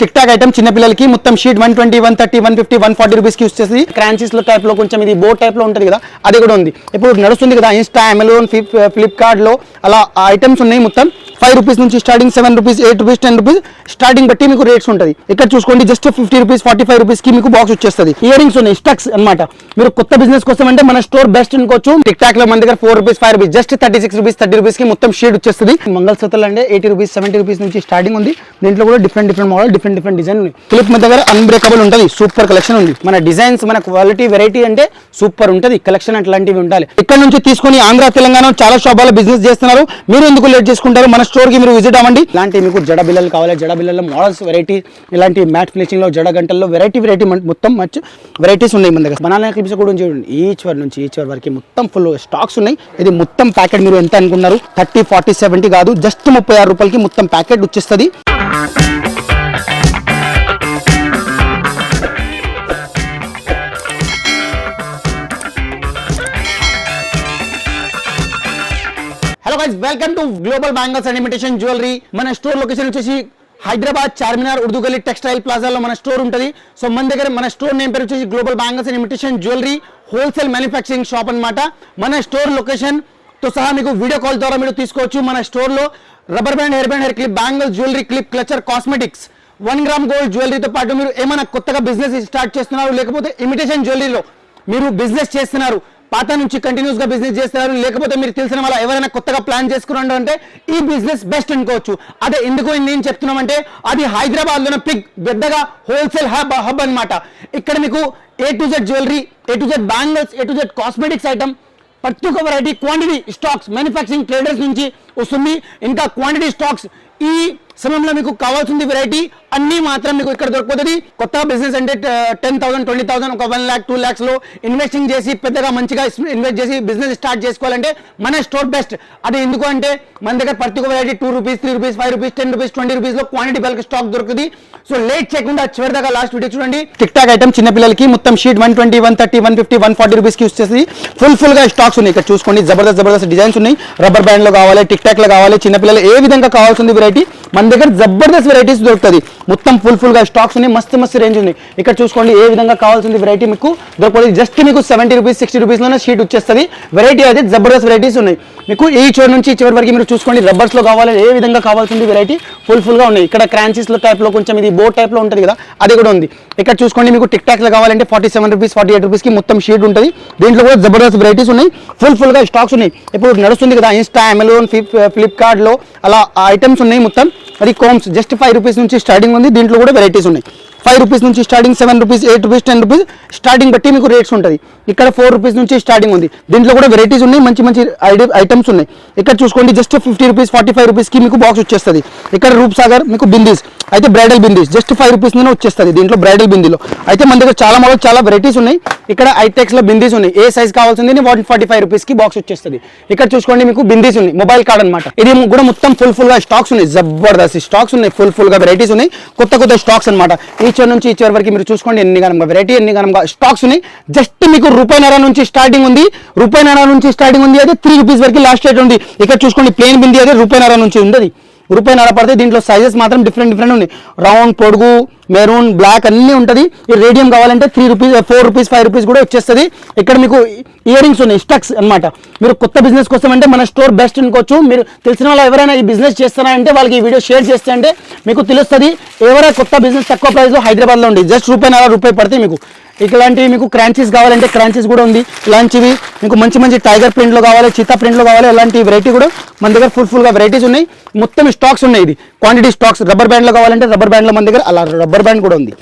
Tick talk item చిన్న పిల్లలకి మొత్తం sheet one twenty one thirty one fifty one forty రూపీస్కి వచ్చేసి చేసి లో టైప్లో కొంచెం ఇది బోర్డ్ టైప్లో ఉంటుంది కదా అది కూడా ఉంది. ఇప్పుడు నడుస్తుంది కదా ఇన్స్టా అమెజాన్ ఫ్లిప్కార్ట్లో అలా ఐటమ్స్ ఉన్నాయి మొత్తం. ఫైవ్ రూపీస్ నుంచి starting seven rupees eight rupees ten rupees starting బట్టి మీకు రేట్స్ ఉంటుంది. ఇక్కడ చూసుకోండి just fifty rupees forty five రూపీస్కి మీకు బాక్స్ వచ్చేస్తుంది. ఇయర్ రింగ్స్ ఉన్నాయి స్టక్స్ అన్నమాట. మీరు కొత్త బిజినెస్ కోసం అంటే మన స్టోర్ బెస్ట్ అనుకోవచ్చు. టిక్ టాక్లో మన దగ్గర four rupees five rupees just thirty six rupees thirty రూపీస్కి మొత్తం షేడ్ వచ్చేస్తుంది. మంగళసూత్రాలు అంటే ఎయిటీ రూపీస్ సెవెంటీ రూపీస్ నుంచి స్టార్టింగ్ ఉంది. దీంట్లో కూడా different different model different different design ఉంది క్లిప్ మన దగ్గర అన్బ్రేకబుల్ ఉంటుంది సూపర్ కలెక్షన్ ఉంది. మన డిజైన్స్ మన క్వాలిటీ వెరైటీ అంటే సూపర్ ఉంటుంది. కలెక్షన్ అట్లాంటివి ఉండాలి. ఇక్కడ నుంచి తీసుకొని ఆంధ్ర తెలంగాణ చాలా షాపాల బిజినెస్ చేస్తున్నారు. మీరు ఎందుకు లేట్ చేసుకుంటారు? మన స్టోర్కి మీరు విజిట్ అవ్వండి. ఇలాంటి మీకు జడ బిల్లలు కావాలి జడ బిల్లల మోడల్స్ వెరైటీ ఇలాంటి మ్యాట్ ఫినిషింగ్లో జడ గంటల్లో వెరైటీ వెరైటీ మొత్తం మంచి వెరైటీస్ ఉన్నాయి మన దగ్గర. బనానా క్లిప్స్ కూడా చూడండి. ఈచ్ వర్ నుంచి ఈచ్ వర్ వరకు మొత్తం ఫుల్ స్టాక్స్ ఉన్నాయి. ఇది మొత్తం ప్యాకెట్ మీరు ఎంత అనుకున్నారు? థర్టీ ఫార్టీ సెవెంటీ కాదు. జస్ట్ ముప్పై ఆరు రూపాయలకి మొత్తం ప్యాకెట్ వచ్చేస్తుంది. Hello guys welcome to global bangles and imitation jewellery మన స్టోర్ లొకేషన్ వచ్చేసి హైదరాబాద్ చార్మినార్ ఉర్దూ గల్లీ టెక్స్టైల్ ప్లాజాలో మన స్టోర్ ఉంటుంది. సో మన దగ్గర మన స్టోర్ నేమ్ పేరు వచ్చేసి global bangles and imitation jewellery wholesale manufacturing shop అనమాట మన స్టోర్ లొకేషన్తో సహా మీకు వీడియో కాల్ ద్వారా మీరు తీసుకోవచ్చు. మన స్టోర్లో rubber band hair band hair clip bangles jewellery clip clutcher cosmetics one gram gold జ్యువెలరీతో పాటు మీరు ఏమైనా కొత్తగా బిజినెస్ స్టార్ట్ చేస్తున్నారు లేకపోతే ఇమిటేషన్ జ్యువెలరీలో మీరు బిజినెస్ చేస్తున్నారు పాత నుంచి కంటిన్యూస్గా బిజినెస్ చేస్తున్నారు. లేకపోతే మీరు తెలిసిన వాళ్ళ ఎవరైనా కొత్తగా ప్లాన్ చేసుకున్నాడు అంటే ఈ బిజినెస్ బెస్ట్ అనుకోవచ్చు. అదే ఎందుకు నేను చెప్తున్నామంటే అది హైదరాబాద్లోనే పిగ్ పెద్దగా హోల్సేల్ హబ్ హబ్ అన్నమాట. ఇక్కడ మీకు A to Z jewellery A to Z bangles A to Z cosmetics item ప్రతి ఒక్క variety quantity stocks manufacturing traders నుంచి వస్తుంది. ఇంకా క్వాంటిటీ స్టాక్స్ ఈ సమయంలో మీకు కావాల్సింది వెరైటీ అన్ని మాత్రం మీకు ఇక్కడ దొరికిపోతుంది. కొత్త బిజినెస్ అంటే టెన్ థౌసండ్ ట్వంటీ థౌసండ్ ఒక వన్ ల్యాక్ టూ ల్యాక్స్లో ఇన్వెస్టింగ్ చేసి పెద్దగా మంచిగా ఇన్వెస్ట్ చేసి బిజినెస్ స్టార్ట్ చేసుకోవాలంటే మన స్టోర్ బెస్ట్ అది ఎందుకు అంటే మన దగ్గర ప్రతి ఒక్క variety two rupees three rupees five rupees ten rupees twenty రూపీస్లో క్వాంటిటీ బల్క్ స్టాక్ దొరుకుతుంది. సో లేట్ చేయకుండా చివరి దాకా లాస్ట్ వీడియో చూడండి. టిక్ టాక్ ఐటమ్ చిన్న పిల్లలకి మొత్తం sheet one twenty one thirty one fifty one forty రూపీస్కి వచ్చేసి ఫుల్ ఫుల్గా స్టాక్స్ ఉన్నాయి. ఇక్కడ చూసుకోండి జబర్దస్త్ జబర్దస్త్ డిజైన్స్ ఉన్నాయి. రబ్బర్ బ్యాండ్లో కావాలి టిక్ టాక్లో కావాలి చిన్న పిల్లలు ఏ విధంగా కావాల్సింది వెరైటీ మన దగ్గర జబర్దస్త్ వెరైటీస్ దొరుకుతుంది మొత్తం ఫుల్ ఫుల్గా స్టాక్స్ ఉన్నాయి మస్తు మస్తు రేంజ్ ఉంది ఇక్కడ చూసుకోండి ఏ విధంగా కావాల్సింది వెరైటీ మీకు దొరకదు జస్ట్ మీకు సెవెంటీ రూపీస్ సిక్స్టీ రూపీస్లోనే షీట్ వచ్చేస్తుంది. వెరైటీ అయితే జబర్దస్త్ వెరైటీస్ ఉన్నాయి. మీకు ఈ చివరి నుంచి చివరి వరకు మీరు చూసుకోండి రబ్బర్స్లో కావాలి ఏ విధంగా కావాల్సింది వెరైటీ ఫుల్ ఫుల్గా ఉన్నాయి. ఇక్కడ క్రాంచీస్ టైప్లో టైప్లో కొంచెం ఇది బోర్డ్ టైప్లో ఉంటుంది కదా అది కూడా ఉంది. ఇక్కడ చూసుకోండి మీకు టిక్ టాక్లో కావాలంటే forty seven rupees forty eight రూపీస్కి మొత్తం షీట్ ఉంటుంది. దీంట్లో కూడా జబర్దస్త్ వెరైటీస్ ఉన్నాయి. ఫుల్ ఫుల్గా స్టాక్స్ ఉన్నాయి. ఇప్పుడు నడుస్తుంది కదా ఇన్స్టా అమెజాన్ ఫ్లిప్కార్ట్లో అలా ఐటమ్స్ ఉన్నాయి మొత్తం. మరి కోమ్స్ జస్ట్ ఫైవ్ రూపీస్ నుంచి స్టార్టింగ్ ఉంది. దీంట్లో కూడా వెరైటీస్ ఉన్నాయి. ఫైవ్ రూపీస్ నుంచి starting seven rupees eight rupees ten rupees starting బట్టి మీకు రేట్స్ ఉంటుంది. ఇక్కడ ఫోర్ రూపీస్ నుంచి స్టార్టింగ్ ఉంది. దీంట్లో కూడా వెరైటీస్ ఉన్నాయి. మంచి మంచి ఐటమ్స్ ఉన్నాయి. ఇక్కడ చూసుకోండి just fifty rupees forty five రూపీస్కి మీకు బాక్స్ వచ్చేస్తుంది. ఇక్కడ రూప్ సాగర్ మీకు బిందీస్. అయితే bridal bindis. Just five rupees నుండి వచ్చేస్తుంది దీంట్లో బ్రైడల్ బిందీలో. అయితే మన దగ్గర చాలా మోడల్ చాలా వెరైటీస్ ఉన్నాయి. ఇక్కడ ఐటెక్స్లో బిందీస్ ఉన్నాయి. ఏ సైజ్ కావాల్సింది వన్ ఫార్టీ ఫైవ్ రూపీస్కి బాక్స్ వచ్చేస్తుంది. ఇక్కడ చూసుకోండి మీకు బిందీస్ ఉన్నాయి. మొబైల్ కార్డ్ అనమాట ఇది కూడా మొత్తం ఫుల్ ఫుల్గా స్టాక్స్ ఉన్నాయి. జబర్దస్త్ స్టాక్స్ ఉన్నాయి. ఫుల్ ఫుల్గా వెరైటీస్ ఉన్నాయి. కొత్త కొత్త స్టాక్స్ అన్నమాట. ఈచర్ నుంచి ఈచర్ వరకు మీరు చూసుకోండి ఎన్ని గనంగా వెరైటీ ఎన్ని గనంగా స్టాక్స్ ఉన్నాయి. జస్ట్ మీకు రూపాయిన్నర నుంచి స్టార్టింగ్ ఉంది. రూపాయిన్నర నుంచి స్టార్టింగ్ ఉంది. అయితే త్రీ రూపీస్ వరకు లాస్ట్ రేట్ ఉంది. ఇక్కడ చూసుకోండి ప్లేన్ బిందీ అయితే రూపాయిన్నర నుంచి ఉంది రూపాయిన్నర పడితే దీంట్లో సైజెస్ మాత్రం డిఫరెంట్ డిఫరెంట్ ఉంది రౌండ్ పొడుగు మెరూన్ బ్లాక్ అన్నీ ఉంటుంది. ఈ రేడియం కావాలంటే three rupees four rupees five rupees కూడా వచ్చేస్తుంది. ఇక్కడ మీకు ఇయర్ రింగ్స్ ఉన్నాయి స్టక్స్ అన్నమాట. మీరు కొత్త బిజినెస్ కోసం అంటే మన స్టోర్ బెస్ట్ అనుకోవచ్చు. మీరు తెలిసిన వాళ్ళు ఎవరైనా ఈ బిజినెస్ అంటే వాళ్ళకి ఈ వీడియో షేర్ చేస్తే అంటే మీకు తెలుస్తుంది. ఎవరైనా కొత్త బిజినెస్ తక్కువ ప్రైస్లో హైదరాబాద్లో ఉంది. జస్ట్ రూపాయిన్నర రూపాయి పడితే మీకు ఇట్లాంటివి మీకు క్రాంచీస్ కావాలంటే క్రాంచీస్ కూడా ఉంది. ఇలాంటివి మీకు మంచి మంచి టైగర్ ప్రింట్లో కావాలి చీతా ప్రింట్లో కావాలి అలాంటి వెరైటీ కూడా మన దగ్గర ఫుల్ ఫుల్గా వెరైటీస్ ఉన్నాయి. మొత్తం స్టాక్స్ ఉన్నాయి ఇది. క్వాంటిటీ స్టాక్స్ రబ్బర్ బ్యాండ్లో కావాలంటే రబ్బర్ బ్యాండ్లో మన దగ్గర అలా రబ్బర్ బ్యాండ్ కూడా ఉంది.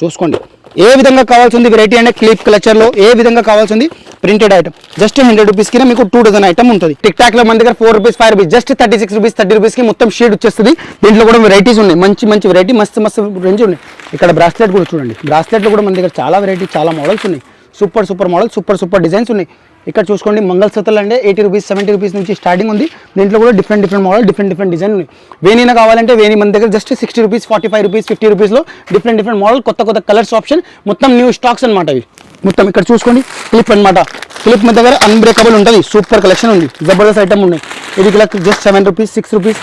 చూసుకోండి. ఏ విధంగా కావాల్సింది వెరైటీ అంటే క్లిప్ క్లచర్లో ఏ విధంగా కావాల్సింది printed item just hundred rupees కింద మీకు టూ డజన్ ఐటమ్ ఉంటుంది. టిక్ టాక్లో మన దగ్గర four rupees five rupees just thirty six rupees thirty రూపీస్కి మొత్తం షేడ్ వచ్చేస్తుంది. దీంట్లో కూడా వెరైటీస్ ఉన్నాయి. మంచి మంచి వెరైటీ మస్తు మస్తు రేంజ్ ఉన్నాయి. ఇక్కడ బ్రాస్లెట్ కూడా చూడండి. బ్రాస్లెట్లో కూడా మన దగ్గర చాలా వెరైటీ చాలా మోడల్స్ ఉన్నాయి. Super super model super super designs ఉన్నాయి. ఇక్కడ చూసుకోండి మంగళసూత్రాలు అంటే ఎయిటీ రూపీస్ సెవెంటీ రూపీస్ నుంచి స్టార్టింగ్ ఉంది. దీంట్లో కూడా different different model different different design ఉన్నాయి. వేణీన కావాలంటే వేణి మన దగ్గర just sixty rupees forty five rupees fifty రూపీస్లో డిఫరెంట్ డిఫరెంట్ మోడల్ కొత్త కొత్త కలర్స్ ఆప్షన్ మొత్తం న్యూ స్టాక్స్ అనమాట ఇవి. మొత్తం ఇక్కడ చూసుకోండి క్లిప్ అనమాట క్లిప్ మన దగ్గర అన్బ్రేకబుల్ ఉంటుంది సూపర్ కలెక్షన్ ఉంది జబర్దస్త్ ఐటమ్ ఉన్నాయి. ఇది just seven rupees six rupees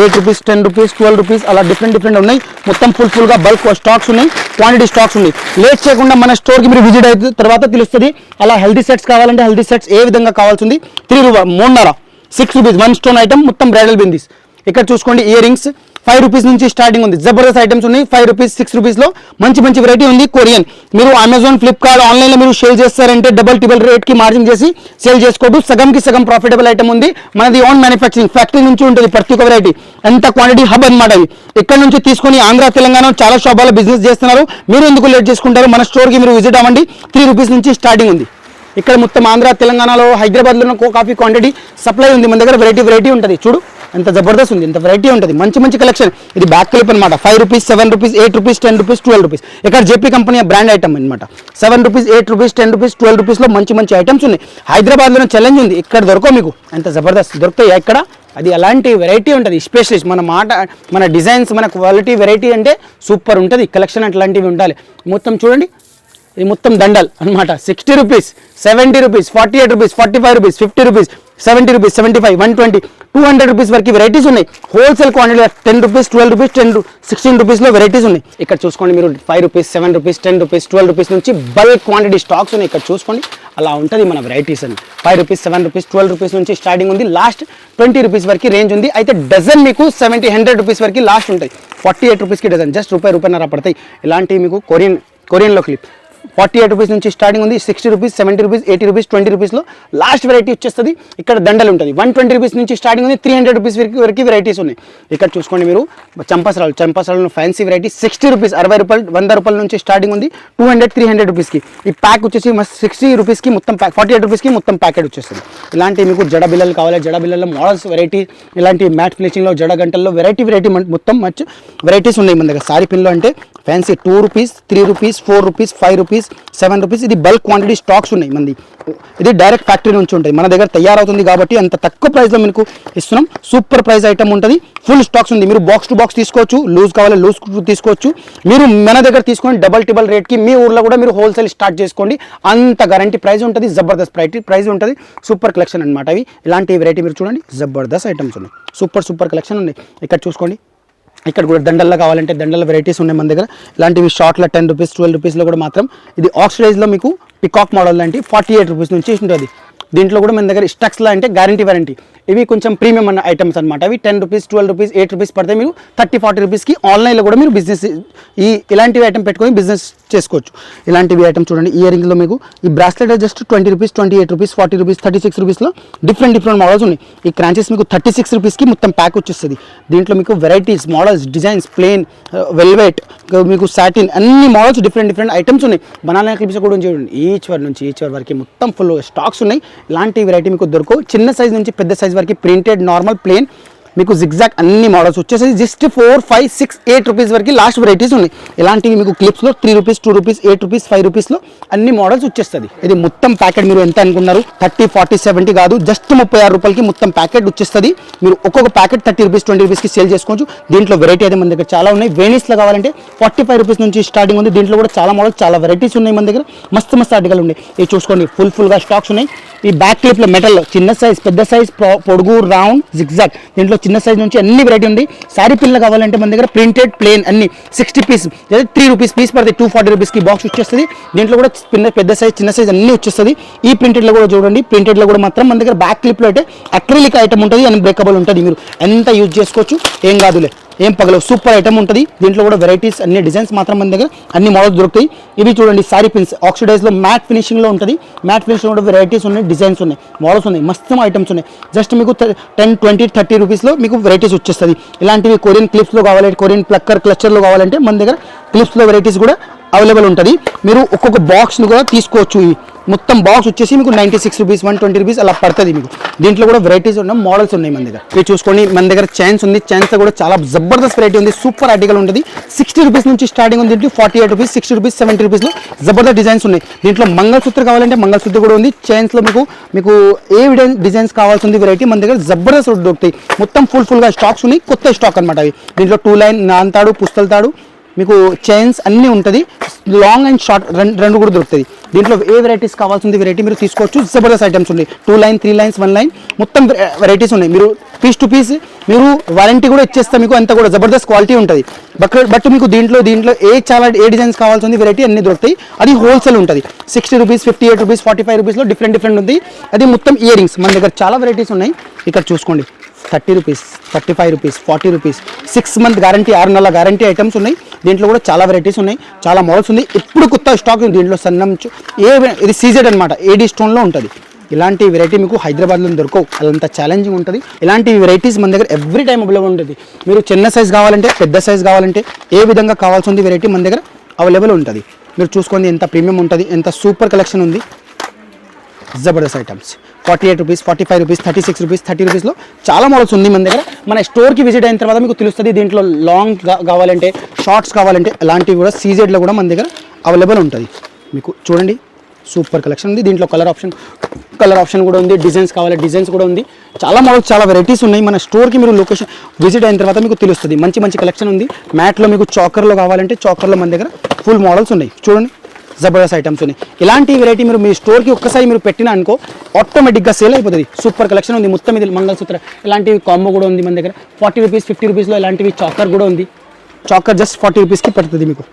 eight rupees ten rupees twelve rupees అలా డిఫరెంట్ డిఫరెంట్ ఉన్నాయి. మొత్తం ఫుల్ ఫుల్గా బల్క్ స్టాక్స్ ఉన్నాయి. క్వాంటిటీ స్టాక్స్ ఉన్నాయి. లేట్ చేయకుండా మన స్టోర్కి మీరు విజిట్ అయితే తర్వాత తెలుస్తుంది. అలా హెల్దీ సెట్స్ కావాలంటే హెల్దీ సెట్స్ ఏ విధంగా కావాల్సింది? త్రీ రూపా మూడున్నర six rupees one stone item మొత్తం బ్రైడల్ బిందీస్ ఇక్కడ చూసుకోండి ఇయర్ రింగ్స్ ఫైవ్ రూపీస్ నుంచి స్టార్టింగ్ ఉంది. జబర్దస్త్ ఐటమ్స్ ఉన్నాయి. ఫైవ్ రూపీస్ సిక్స్ రూపీస్లో మంచి మంచి వెరైటీ ఉంది కొరియన్. మీరు అమెజాన్ ఫ్లిప్కార్ట్ ఆన్లైన్లో మీరు సేల్ చేస్తారంటే డబల్ టిబల్ రేట్కి మార్జిన్ చేసి సేల్ చేసుకోవద్దు. సగంకి సగం ప్రాఫిటబుల్ ఐటమ్ ఉంది. మనది ఓన్ మ్యానుఫ్యాక్చరింగ్ ఫ్యాక్టరీ నుంచి ఉంటుంది ప్రతి ఒక్క వెరైటీ ఎంత క్వాంటిటీ హబ్ అనమాట ఇది ఇక్కడ నుంచి తీసుకొని ఆంధ్ర తెలంగాణ చాలా షాపులో బిజినెస్ చేస్తున్నారు. మీరు ఎందుకు లేట్ చేసుకుంటారు? మన స్టోర్కి మీరు విజిట్ అవ్వండి. త్రీ రూపీస్ నుంచి స్టార్టింగ్ ఉంది. ఇక్కడ మొత్తం ఆంధ్ర తెలంగాణలో హైదరాబాద్లో కో కాఫీ క్వాంటిటీ సప్లై ఉంది. మన దగ్గర వెరైటీ వెరైటీ ఉంటుంది. చూడు. ఎంత జబర్దస్త్ ఉంది ఎంత వెరైటీ ఉంటుంది. మంచి మంచి కలెక్షన్ ఇది బ్యాక్ క్లిప్ అనమాట five rupees seven rupees eight rupees ten rupees twelve rupees ఇక్కడ జేపీ కంపెనీ బ్రాండ్ ఐటమ్ అనమాట seven rupees eight rupees ten rupees twelve రూపీస్లో మంచి మంచి ఐటమ్స్ ఉన్నాయి. హైదరాబాద్లో ఛాలెంజ్ ఉంది. ఇక్కడ దొరకవు మీకు. ఎంత జబర్దస్త్ దొరుకుతాయి ఎక్కడ అది అలాంటి వెరైటీ ఉంటుంది. స్పెషలిస్ట్ మన మాట మన డిజైన్స్ మన క్వాలిటీ వెరైటీ అంటే సూపర్ ఉంటుంది. కలెక్షన్ అట్లాంటివి ఉండాలి. మొత్తం చూడండి. ఇది మొత్తం దండల్ అన్నమాట. Sixty rupees seventy rupees forty eight rupees forty five rupees fifty rupees seventy rupees seventy five one twenty two hundred rupees వరకు వెరైటీస్ ఉన్నాయి wholesale quantity ten rupees twelve rupees ten sixteen రూపీస్లో వెరైటీస్ ఉన్నాయి. ఇక్కడ చూసుకోండి మీరు five rupees seven rupees ten rupees twelve rupees నుంచి bulk quantity stocks ఉన్నాయి. ఇక్కడ చూసుకోండి. అలా ఉంటుంది మన వెరైటీస్ అని. Five rupees seven rupees twelve rupees నుంచి స్టార్టింగ్ ఉంది. లాస్ట్ ట్వంటీ రూపీస్ వరకు రేంజ్ ఉంది. అయితే డజన్ మీకు సెవెంటీ హండ్రెడ్ రూపీస్ వరకు లాస్ట్ ఉంటాయి. ఫార్టీ ఎయిట్ రూపీస్కి డజన్ జస్ట్ రూపాయి రూపాయన్నర పడతాయి. ఇలాంటివి మీకు కొరియన్ కొరియన్లో క్లిప్ ఫార్టీ ఎయిట్ రూపీస్ నుంచి స్టార్టింగ్ ఉంది sixty rupees seventy rupees eighty rupees twenty రూపీస్లో లాస్ట్ వెరైటీ వచ్చేస్తుంది. ఇక్కడ దండలు ఉంటుంది. వన్ ట్వంటీ రూపీస్ నుంచి స్టార్టింగ్ ఉంది త్రీ హండ్రెడ్ రూపీస్ వరకు వెరైటీస్ ఉన్నాయి. ఇక్కడ చూసుకోండి మీరు చంపసరాలు చంపసరాలు ఫ్యాన్సీ వెరైటీ సిక్స్టీ రూపీస్ అరవై రూపాయలు వంద రూపాయల నుంచి స్టార్టింగ్ ఉంది టూ హండ్రెడ్ త్రీ హండ్రెడ్ రూపీస్కి ఈ ప్యాక్ వచ్చేసి సిక్స్టీ రూపీస్కి మొత్తం ప్యాక్ ఫార్టీ ఎయిట్ రూపీస్కి మొత్తం ప్యాకెట్ వచ్చేస్తుంది. ఇలాంటి మీకు జడ బిల్లలు కావాలి జడ బిల్లల్లో మోడల్స్ వెరైటీ ఇలాంటి మ్యాట్ ఫినిషింగ్లో జడ గంటల్లో వెరైటీ వెరైటీ మొత్తం మంచి వెరైటీస్ ఉన్నాయి మన దగ్గర. సారీ పిన్లో అంటే fancy two rupees three rupees four rupees five rupees seven rupees. ఇది బల్క్ క్వాంటిటీ స్టాక్స్ ఉన్నాయి మంది. ఇది డైరెక్ట్ ఫ్యాక్టరీ నుంచి ఉంటుంది మన దగ్గర తయారవుతుంది కాబట్టి అంత తక్కువ ప్రైస్లో మీకు ఇస్తున్నాం. సూపర్ ప్రైస్ ఐటమ్ ఉంటుంది. ఫుల్ స్టాక్స్ ఉంది. మీరు బాక్స్ టు బాక్స్ తీసుకోవచ్చు. లూజ్ కావాలి లూజ్ తీసుకోవచ్చు. మీరు మన దగ్గర తీసుకొని డబల్ టిబల్ రేట్కి మీ ఊర్లో కూడా మీరు హోల్సేల్ స్టార్ట్ చేసుకోండి. అంత గ్యారంటీ ప్రైస్ ఉంటుంది. జబర్దస్త్ ప్రైస్ ప్రైస్ ఉంటుంది. సూపర్ కలెక్షన్ అనమాట అవి. ఇలాంటి వెరైటీ మీరు చూడండి. జబర్దస్త్ ఐటమ్స్ ఉన్నాయి. సూపర్ సూపర్ కలెక్షన్ ఉన్నాయి. ఇక్కడ చూసుకోండి. ఇక్కడ కూడా దండల్లో కావాలంటే దండల వెరైటీస్ ఉన్నాయి మన దగ్గర. ఇలాంటివి షార్ట్లో టెన్ రూపీస్ ట్వెల్వ్ రూపీస్లో కూడా మాత్రం. ఇది ఆక్సిడైజ్లో మీకు పికాక్ మోడల్ లాంటి ఫార్టీ ఎయిట్ రూపీస్ నుంచి ఉంటుంది. దీంట్లో కూడా మన దగ్గర స్టక్స్లో అంటే గ్యారంటీ వారంటీ ఇవి కొంచెం ప్రీమియం అన్న ఐటమ్స్ అనమాట అవి ten rupees twelve rupees eight rupees పడితే మీరు థర్టీ ఫార్టీ రూపీస్కి ఆన్లైన్లో కూడా మీరు బిజినెస్ ఈ ఇలాంటివి ఐటమ్ పెట్టుకొని బిజినెస్ చేసుకోవచ్చు. ఇలాంటివి ఐటమ్ చూడండి ఇయర్ రింగ్లో మీకు ఈ bracelet just twenty rupees twenty eight rupees forty rupees thirty six రూపీస్లో డిఫరెంట్ డిఫరెంట్ మోడల్స్ ఉన్నాయి. ఈ క్రాంచెస్ మీకు థర్టీ సిక్స్ రూపీస్కి మొత్తం ప్యాక్ వచ్చేస్తుంది. దీంట్లో మీకు varieties models designs plain velvet మీకు సాటిన్ అన్ని మోడల్స్ డిఫరెంట్ డిఫరెంట్ ఐటమ్స్ ఉన్నాయి. బనానా క్లిప్స్ కూడా చూడండి. ఈచ్ వర్ నుంచి ఈచ్ వర్ వరకు మొత్తం ఫుల్ స్టాక్స్ ఉన్నాయి ఇలాంటి వెరైటీ మీకు దొరకవు. చిన్న సైజ్ నుంచి పెద్ద సైజ్ వరకు ప్రింటెడ్ నార్మల్ ప్లేన్ మీకు జిగ్జాక్ అన్ని మోడల్స్ వచ్చేసి just four five six eight rupees వరకు లాస్ట్ వెరైటీస్ ఉన్నాయి. ఇలాంటివి మీకు క్లిప్స్లో three rupees two rupees eight rupees five రూపీస్లో అన్ని మోడల్స్ వచ్చేస్తుంది. ఇది మొత్తం ప్యాకెట్ మీరు ఎంత అనుకున్నారు? థర్టీ ఫార్టీ సెవెంటీ కాదు జస్ట్ ముప్పై ఆరు రూపాయలకి మొత్తం ప్యాకెట్ వచ్చేస్తుంది. మీరు ఒక్కొక్క ప్యాకెట్ థర్టీ రూపీస్ ట్వంటీ రూపీస్కి సేల్ చేసుకోవచ్చు. దీంట్లో వెరైటీ అయితే మన దగ్గర చాలా ఉన్నాయి. వేణీస్లో కావాలంటే ఫార్టీ ఫైవ్ రూపీస్ నుంచి స్టార్టింగ్ ఉంది. దీంట్లో కూడా చాలా మోడల్స్ చాలా వెరైటీస్ ఉన్నాయి మన దగ్గర. మస్తు మస్తు ఆర్టికల్ ఉన్నాయి. ఇది చూసుకోండి. ఫుల్ ఫుల్గా స్టాక్స్ ఉన్నాయి. ఈ బ్యాక్ క్లిప్లో మెటల్లో చిన్న సైజ్ పెద్ద సైజ్ పొడుగు రౌండ్ జిగ్జాక్ దీంట్లో చిన్న సైజ్ నుంచి అన్ని వెరైటీ ఉంది. సారీ పిల్లలు కావాలంటే మన దగ్గర ప్రింటెడ్ ప్లేన్ అన్ని సిక్స్టీ పీస్ లేదా త్రీ రూపీస్ పీస్ పడితే టూ ఫార్టీ రూపీస్కి బాక్స్ వచ్చేస్తుంది. దీంట్లో కూడా చిన్న పెద్ద సైజ్ చిన్న సైజ్ అన్ని వచ్చేస్తుంది. ఈ ప్రింటెడ్లో కూడా చూడండి ప్రింటెడ్లో కూడా మాత్రం మన దగ్గర బ్యాక్ క్లిప్లో అయితే అక్రిలిక్ ఐటమ్ ఉంటుంది అండ్ బ్రేకబుల్ ఉంటుంది మీరు. ఎంత యూజ్ చేసుకోవచ్చు ఏం కాదులే. ఏం పగలవు సూపర్ ఐటమ్ ఉంటుంది. దీంట్లో కూడా వెరైటీస్ అన్ని డిజైన్స్ మాత్రం మన దగ్గర అన్ని మోడల్స్ దొరుకుతాయి. ఇవి చూడండి సారీ పిన్స్ ఆక్సిడైజ్లో మ్యాట్ ఫినిషింగ్లో ఉంటుంది. మ్యాట్ ఫినిషింగ్ కూడా వెరైటీస్ ఉన్నాయి డిజైన్స్ ఉన్నాయి మోడల్స్ ఉన్నాయి మస్తు ఐటమ్స్ ఉన్నాయి. జస్ట్ మీకు టెన్ ట్వంటీ థర్టీ రూపీస్లో మీకు వెరైటీస్ వచ్చేస్తుంది. ఇలాంటివి కొరియన్ క్లిప్స్లో కావాలంటే కొరియన్ ప్లక్కర్ క్లస్టర్లో కావాలంటే మన దగ్గర క్లిప్స్లో వెరైటీస్ కూడా అవైలబుల్ ఉంటుంది. మీరు ఒక్కొక్క బాక్స్ని కూడా తీసుకోవచ్చు. మొత్తం బాక్స్ వచ్చేసి మీకు ninety six rupees one twenty rupees అలా పడుతుంది మీకు. దీంట్లో కూడా వెరైటీస్ ఉన్నాయి మోడల్స్ ఉన్నాయి మన దగ్గర. మీరు చూసుకోండి మన దగ్గర చైన్స్ ఉంది. చైన్స్ కూడా చాలా జబర్దస్త్ వెరైటీ ఉంది. సూపర్ ఆర్టికల్ ఉంటుంది. సిక్స్టీ రూపీస్ నుంచి స్టార్టింగ్ ఉంది దీంట్లో. Forty eight rupees sixty rupees seventy రూపీస్లో జబర్దస్త్ డిజైన్స్ ఉన్నాయి. దీంట్లో మంగళసూత్ర కావాలంటే మంగళసూత్ర కూడా ఉంది. చైన్స్లో మీకు మీకు ఏ డిజైన్స్ కావాల్సింది వెరైటీ మన దగ్గర జబర్దస్త్ దొరుకుతాయి. మొత్తం ఫుల్ ఫుల్గా స్టాక్స్ ఉన్నాయి. కొత్త స్టాక్ అనమాట అవి. దీంట్లో టూ లైన్ నాంతాడు పుస్తల తాడు మీకు చైన్స్ అన్నీ ఉంటుంది. లాంగ్ అండ్ షార్ట్ రెండు రెండు కూడా దొరుకుతుంది. దీంట్లో ఏ వెరైటీస్ కావాల్సింది వెరైటీ మీరు తీసుకోవచ్చు. జబర్దస్త్ ఐటమ్స్ ఉన్నాయి. Two line three lines one line మొత్తం వెరైటీస్ ఉన్నాయి. మీరు పీస్ టు పీస్ మీరు వారంటీ కూడా ఇచ్చేస్తే మీకు అంత కూడా జబర్దస్త్ క్వాలిటీ ఉంటుంది. బట్ బట్ మీకు దీంట్లో దీంట్లో ఏ చాలా ఏ డిజైన్స్ కావాల్సింది వెరైటీ అన్ని దొరుకుతాయి. అది హోల్సేల్ ఉంటుంది. Sixty rupees fifty eight rupees forty five రూపీస్లో డిఫరెంట్ డిఫరెంట్ ఉంది. అది మొత్తం ఇయర్ రింగ్స్ మన దగ్గర చాలా వెరైటీస్ ఉన్నాయి. ఇక్కడ చూసుకోండి. Thirty rupees thirty five rupees forty rupees six month guarantee ఆరు నెలల గ్యారంటీ ఐటమ్స్ ఉన్నాయి. దీంట్లో కూడా చాలా వెరైటీస్ ఉన్నాయి చాలా మోడల్స్ ఉంది. ఇప్పుడు కొత్త స్టాక్ ఉంది దీంట్లో సన్నం ఏ ఇది సీజెడ్ అనమాట ఏడీ స్టోన్లో ఉంటుంది. ఇలాంటి వెరైటీ మీకు హైదరాబాద్లో దొరకవు అదంత ఛాలెంజింగ్ ఉంటుంది. ఇలాంటి వెరైటీస్ మన దగ్గర ఎవ్రీ టైం అవైలబుల్ ఉంటుంది. మీరు చిన్న సైజ్ కావాలంటే పెద్ద సైజ్ కావాలంటే ఏ విధంగా కావాల్సింది వెరైటీ మన దగ్గర అవైలబుల్ ఉంటుంది. మీరు చూసుకోండి ఎంత ప్రీమియం ఉంటుంది ఎంత సూపర్ కలెక్షన్ ఉంది. Jabardasth items forty eight rupees forty five rupees thirty six rupees thirty రూపీస్లో చాలా మోడల్స్ ఉంది మన దగ్గర. మన స్టోర్కి విజిట్ అయిన తర్వాత మీకు తెలుస్తుంది దీంట్లో లాంగ్ కావాలంటే షార్ట్స్ కావాలంటే అలాంటివి కూడా సీజెడ్లో కూడా మన దగ్గర అవైలబుల్ ఉంటుంది. మీకు చూడండి సూపర్ కలెక్షన్ ఉంది. దీంట్లో కలర్ ఆప్షన్ కలర్ ఆప్షన్ కూడా ఉంది డిజైన్స్ కావాలి డిజైన్స్ కూడా ఉంది. చాలా మోడల్స్ చాలా వెరైటీస్ ఉన్నాయి. మన స్టోర్కి మీరు లొకేషన్ విజిట్ అయిన తర్వాత మీకు తెలుస్తుంది. మంచి మంచి కలెక్షన్ ఉంది. మ్యాట్లో మీకు చాకర్లో కావాలంటే చాకర్లో మన దగ్గర ఫుల్ మోడల్స్ ఉన్నాయి. చూడండి. జబర్దస్త్ ఐటమ్స్ ఉన్నాయి. ఇలాంటి వెరైటీ మీరు మీ స్టోర్కి ఒక్కసారి మీరు పెట్టినా అనుకో ఆటోమేటిక్గా సేల్ అయిపోతుంది. సూపర్ కలెక్షన్ ఉంది మొత్తం ఇది మంగళసూత్ర. ఇలాంటివి కాంబో కూడా ఉంది మన దగ్గర. ఫార్టీ రూపీస్ ఫిఫ్టీ రూపీస్లో ఇలాంటివి చాకర్ కూడా ఉంది. చాకర్ జస్ట్ ఫార్టీ రూపీస్కి పడుతుంది మీకు.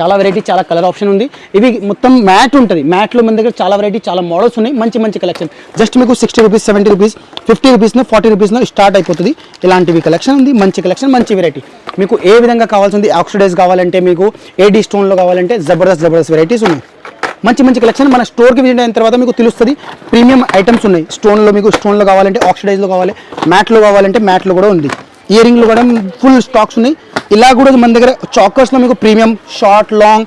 చాలా వెరైటీ చాలా కలర్ ఆప్షన్ ఉంది. ఇవి మొత్తం మ్యాట్ ఉంటుంది. మ్యాట్లో మన దగ్గర చాలా వెరైటీ చాలా మోడల్స్ ఉన్నాయి. మంచి మంచి కలెక్షన్ జస్ట్ మీకు sixty rupees seventy rupees fifty రూపీస్ను forty రూపీస్లో స్టార్ట్ అయిపోతుంది. ఇలాంటివి కలెక్షన్ ఉంది. మంచి కలెక్షన్ మంచి వెరైటీ మీకు ఏ విధంగా కావాల్సింది ఆక్సిడైజ్ కావాలంటే మీకు ఏడీ స్టోన్లో కావాలంటే జబర్దస్త్ జబర్దస్త్ వెరైటీస్ ఉన్నాయి. మంచి మంచి కలెక్షన్ మన స్టోర్కి విజిట్ అయిన తర్వాత మీకు తెలుస్తుంది. ప్రీమియం ఐటమ్స్ ఉన్నాయి. స్టోన్లో మీకు స్టోన్లో కావాలంటే ఆక్సిడైజ్లో కావాలి. మ్యాట్లో కావాలంటే మ్యాట్లో కూడా ఉంది. ఇయరింగ్లు కూడా ఫుల్ స్టాక్స్ ఉన్నాయి. ఇలా కూడా మన దగ్గర చాకర్స్లో మీకు premium short long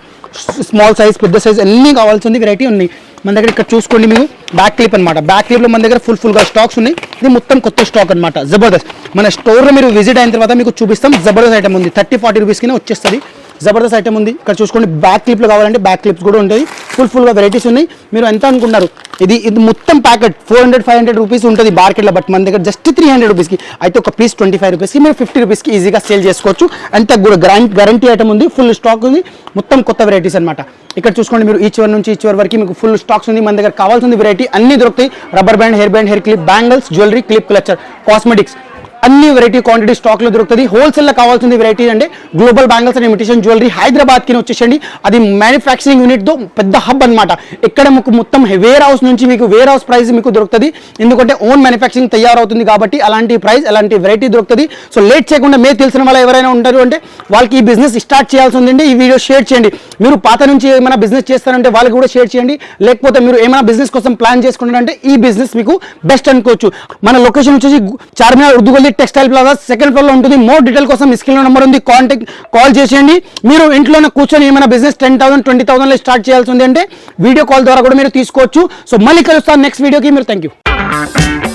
small size పెద్ద సైజ్ అన్నీ కావాల్సింది వెరైటీ ఉన్నాయి. మన దగ్గర ఇక్కడ చూసుకోండి మీకు బ్యాక్ క్లిప్ అనమాట బ్యాక్ క్లిప్లో మన దగ్గర ఫుల్ ఫుల్గా స్టాక్స్ ఉన్నాయి. ఇది మొత్తం కొత్త స్టాక్ అనమాట జబర్దస్త్ మన స్టోర్లో మీరు విజిట్ అయిన తర్వాత మీకు చూపిస్తాం జబర్దస్త్ ఐటమ్ ఉంది. థర్టీ ఫార్టీ రూపీస్కి వచ్చేస్తుంది. జబర్దస్త్ ఐటమ్ ఉంది. ఇక్కడ చూసుకోండి బ్యాక్ క్లిప్లు కావాలంటే బ్యాక్ క్లిప్స్ కూడా ఉంటాయి. ఫుల్ ఫుల్గా వెరైటీస్ ఉన్నాయి. మీరు ఎంత అనుకున్నారు ఇది ఇది మొత్తం packet four hundred five hundred rupees ఉంటుంది మార్కెట్లో బట్ మన దగ్గర జస్ట్ త్రీ హండ్రెడ్ రూపీస్కి అయితే ఒక పీస్ ట్వంటీ ఫైవ్ రూపీస్కి మీరు ఫిఫ్టీ రూపీస్కి ఈజీగా సేల్ చేసుకోవచ్చు. అంత కూడా గ్రాంట్ గ్యారంటీ ఐటమ్ ఉంది ఫుల్ స్టాక్ ఉంది. మొత్తం కొత్త వెరైటీస్ అనమాట ఇక్కడ చూసుకోండి మీరు ఈచ్ చివరి నుంచి ఈచ్ చివరి వరకు మీకు ఫుల్ స్టాక్స్ ఉంది. మన దగ్గర కావాల్సింది వెరైటీ అన్ని దొరుకుతాయి. Rubber band hair band hair clip bangles jewellery clip clutcher cosmetics అన్ని వెరైటీ క్వాంటిటీ స్టాక్లో దొరుకుతుంది. హోల్సేల్లో కావాల్సింది వెరైటీ అంటే global bangles and imitation jewellery హైదరాబాద్కి వచ్చేసండి అది మ్యానుఫ్యాక్చరింగ్ యూనిట్తో పెద్ద హబ్ అన్నమాట. ఇక్కడ మీకు మొత్తం వేర్ హౌస్ నుంచి మీకు వేర్ హౌస్ ప్రైస్ మీకు దొరుకుతుంది. ఎందుకంటే ఓన్ మ్యానుఫ్యాక్చరింగ్ తయారవుతుంది కాబట్టి అలాంటి ప్రైస్ అలాంటి వెరైటీ దొరుకుతుంది. సో లేట్ చేయకుండా మీరు తెలిసిన వాళ్ళు ఎవరైనా ఉంటారు అంటే వాళ్ళకి ఈ బిజినెస్ స్టార్ట్ చేయాల్సి ఉందండి ఈ వీడియో షేర్ చేయండి. మీరు పాత నుంచి ఏమైనా బిజినెస్ చేస్తారంటే వాళ్ళకి కూడా షేర్ చేయండి. లేకపోతే మీరు ఏమైనా బిజినెస్ కోసం ప్లాన్ చేసుకుంటారంటే ఈ బిజినెస్ మీకు బెస్ట్ అనుకోవచ్చు. మన లొకేషన్ వచ్చేసి Charminar Urdu Gali textile plaza second ఫ్లోర్లో ఉంటుంది. మోర్ డీటెయిల్ కోసం స్క్రీన్ నెంబర్ ఉంది. కాంటాక్ట్ కాల్ చేసేయండి. మీరు ఇంట్లోనే కూర్చొని ఏమైనా business ten thousand twenty thousand start చేయాల్సి ఉంది అంటే వీడియో కాల్ ద్వారా కూడా మీరు తీసుకోవచ్చు. సో మళ్ళీ కలుస్తాను నెక్స్ట్ వీడియోకి మీరు థ్యాంక్ యూ